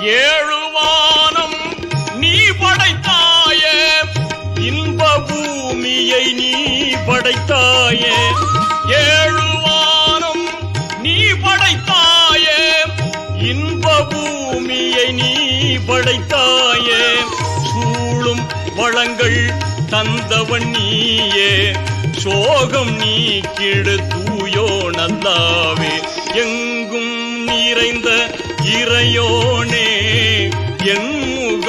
ஏழுவானம் நீ படைத்தாயே. இன்ப பூமியை நீ படைத்தாயே. ஏழுவானம் நீ படைத்தாயே. இன்ப பூமியை நீ படைத்தாயே. சூழும் வளங்கள் தந்தவன் நீயே. சோகம் நீக்கிடு தூயோ நல்லாவே. எங்கும் நிறைந்த இறையோனே.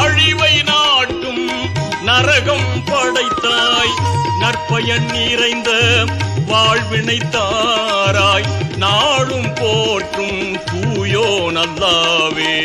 அழிவை நாட்டும் நரகம் படைத்தாய். நற்பயன் நிறைந்த வாழ்வினை தாராய் நாளும் போற்றும் தூயோ நல்லாவே